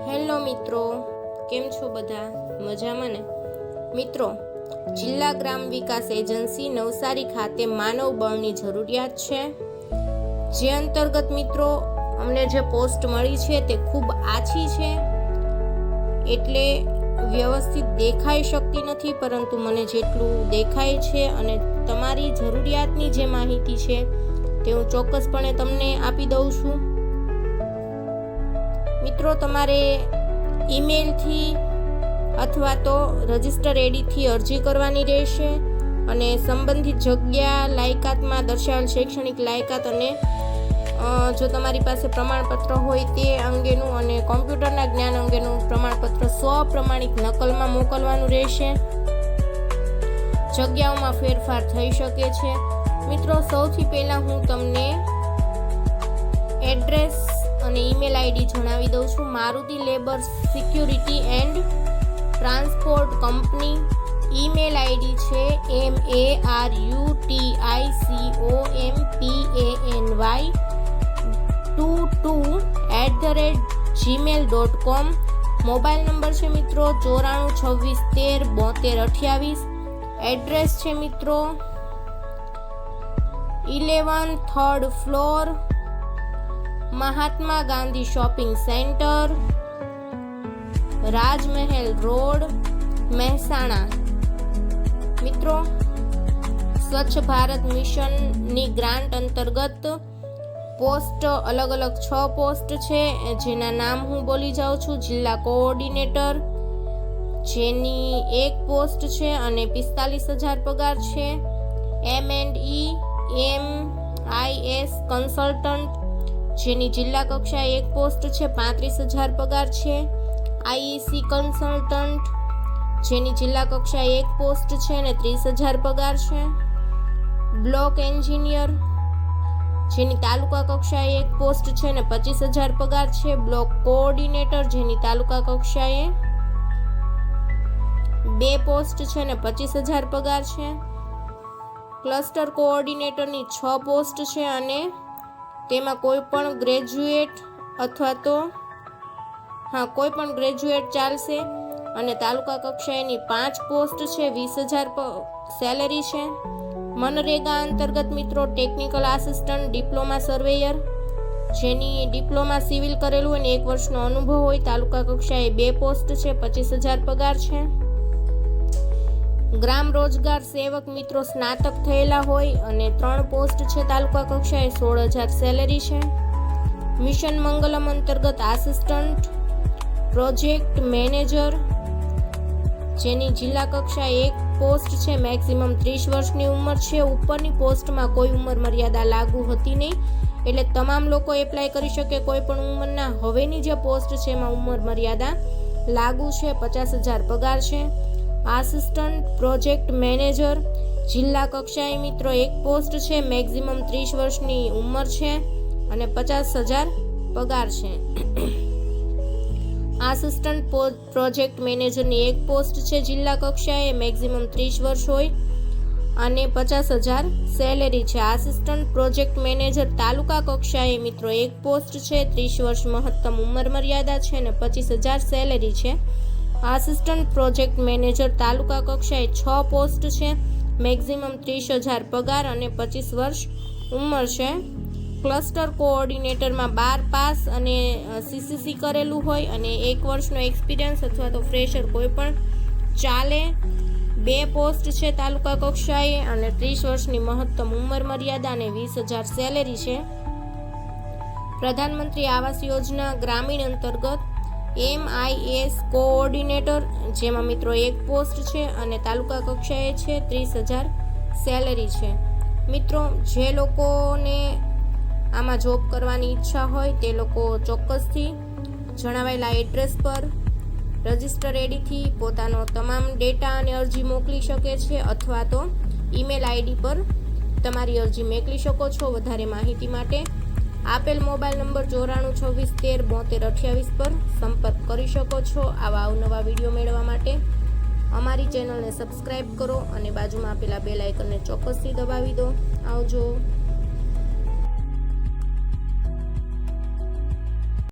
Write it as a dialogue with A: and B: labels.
A: Hello મિત્રો, કેમ છો બધા? મજામાં ને? મિત્રો, જિલ્લા ગ્રામ વિકાસ એજન્સી નવસારી ખાતે માનવ બળની જરૂરિયાત છે. જે અંતર્ગત મિત્રો, અમને જે પોસ્ટ મળી છે તે ખૂબ આછી છે. એટલે વ્યવસ્થિત દેખાઈ શકતી નથી, પરંતુ મને જેટલું દેખાય છે અને તમારી જરૂરિયાતની જે માહિતી છે, તે હું ચોક્કસપણે તમને આપી દઉં છું. મિત્રો, તમારે ઈમેલથી અથવા તો રજિસ્ટર એડીથી અરજી કરવાની રહેશે અને સંબંધિત જગ્યા, લાયકાતમાં દર્શાવેલ શૈક્ષણિક લાયકાત અને જો તમારી પાસે પ્રમાણપત્ર હોય તે અંગેનું અને કોમ્પ્યુટરના જ્ઞાન અંગેનું પ્રમાણપત્ર સ્વપ્રમાણિત નકલમાં મોકલવાનું રહેશે. જગ્યાઓમાં ફેરફાર થઈ શકે છે. મિત્રો, સૌથી પહેલાં હું તમને એડ્રેસ અને ઈમેલ આઈડી જણાવી દઉં છું. Maruti labour security and transport company. Email ID છે M A R U T I C O M P A N Y two two at the rate Gmail dot com. Mobile number છે મિત્રો ચોરાણું છવ્વીસ તેર બોતેર અઠ્યાવીસ. Address છે મિત્રો eleven third floor Mahatma Gandhi shopping centre, Rajmahal road, Mehsana. મિત્રો, સ્વચ્છ ભારત મિશનની ગ્રાન્ટ અંતર્ગત પોસ્ટ અલગ અલગ છ પોસ્ટ છે, જેના નામ હું બોલી જાઉં છું. જિલ્લા કોઓર્ડિનેટર, જેની એક પોસ્ટ છે અને પિસ્તાલીસ હજાર પગાર છે. M and E M I S consultant જેની જિલ્લા કક્ષાએ એક પોસ્ટ છે, પાંત્રીસ હજાર પગાર છે. આઈઈસી કન્સલ્ટન્ટ, જેની જિલ્લા કક્ષાએ એક પોસ્ટ છે અને ત્રીસ હજાર પગાર છે. બ્લોક એન્જિનિયર, જેની તાલુકા કક્ષાએ એક પોસ્ટ છે અને પચીસ હજાર પગાર છે. બ્લોક કોઓર્ડિનેટર, જેની તાલુકા કક્ષાએ બે પોસ્ટ છે અને પચીસ હજાર પગાર છે. ક્લસ્ટર કોઓર્ડિનેટરની છ પોસ્ટ છે અને તેમાં કોઈ પણ ગ્રેજ્યુએટ અથવા તો, હા, કોઈ પણ ગ્રેજ્યુએટ ચાલશે અને તાલુકા કક્ષાએની પાંચ પોસ્ટ છે, વીસ હજાર સેલેરી છે. મનરેગા અંતર્ગત મિત્રો, ટેકનિકલ આસિસ્ટન્ટ, ડિપ્લોમા સર્વેયર, જેની ડિપ્લોમા સિવિલ કરેલું હોય ને એક વર્ષનો અનુભવ હોય, તાલુકા કક્ષાએ બે પોસ્ટ છે, પચીસ હજાર પગાર છે. ગ્રામ રોજગાર સેવક મિત્રો સ્નાતક થયેલા હોય અને ત્રણ પોસ્ટ છે તાલુકા કક્ષાએ, સોળ હજાર સેલેરી છે. મિશન મંગલમ અંતર્ગત આસિસ્ટન્ટ, પ્રોજેક્ટ મેનેજર, જેની જિલ્લા કક્ષાએ એક પોસ્ટ છે, મેક્સિમમ ત્રીસ વર્ષની ઉંમર છે. ઉપરની પોસ્ટમાં કોઈ ઉંમર મર્યાદા લાગુ હતી નહીં, એટલે તમામ લોકો એપ્લાય કરી શકે કોઈ પણ ઉંમરના. હવેની જે પોસ્ટ છે, એમાં ઉંમર મર્યાદા લાગુ છે, પચાસ હજાર પગાર છે. Assistant project manager. જિલ્લા કક્ષાએ મિત્રો એક પોસ્ટ છે, મેક્ઝિમમ ત્રીસ વર્ષની ઉંમર છે અને પચાસ હજાર પગાર છે. આસિસ્ટન્ટ પ્રોજેક્ટ મેનેજરની એક પોસ્ટ છે, જિલ્લા કક્ષાએ મેક્ઝિમમ ત્રીસ વર્ષ હોય અને પચાસ હજાર સેલેરી છે. આસિસ્ટન્ટ પ્રોજેક્ટ મેનેજર તાલુકા કક્ષાએ મિત્રો એક પોસ્ટ છે, ત્રીસ વર્ષ મહત્તમ ઉંમર મર્યાદા છે અને પચીસ હજાર સેલેરી છે. આસિસ્ટન્ટ પ્રોજેક્ટ મેનેજર તાલુકા કક્ષાએ છ પોસ્ટ છે. મેક્ઝિમમ ત્રીસ હજાર પગાર અને પચીસ વર્ષ ઉંમર છે. ક્લસ્ટર કોઓર્ડિનેટરમાં બાર પાસ અને સીસીસી કરેલું હોય અને એક વર્ષનો એક્સપિરિયન્સ અથવા તો ફ્રેશર કોઈ પણ ચાલે. બે પોસ્ટ છે તાલુકા કક્ષાએ અને ત્રીસ વર્ષની મહત્તમ ઉંમર મર્યાદા અને વીસ હજાર સેલેરી છે. પ્રધાનમંત્રી આવાસ યોજના ગ્રામીણ અંતર્ગત એમ આઈ કોઓર્ડિનેટર જેમાં મિત્રો એક પોસ્ટ છે અને તાલુકા કક્ષાએ છે, ત્રીસ હજાર સેલેરી છે. મિત્રો, જે લોકોને આમાં જોબ કરવાની ઈચ્છા હોય, તે લોકો ચોક્કસથી જણાવેલા એડ્રેસ પર રજિસ્ટર એડીથી પોતાનો તમામ ડેટા અને અરજી મોકલી શકે છે, અથવા તો ઈમેલ આઈડી પર તમારી અરજી મોકલી શકો છો, વધારે માહિતી માટે. આપેલ મોબાઈલ નંબર ચોરાણું છવ્વીસ તેર બોતેર અઠ્યાવીસ પર સંપર્ક કરી શકો છો આવા અવનવા વીડિયો મેળવવા માટે. અમારી ચેનલને સબસ્ક્રાઈબ કરો અને બાજુમાં આપેલા બેલ આઇકનને ચોક્કસથી દબાવી દો. આવજો.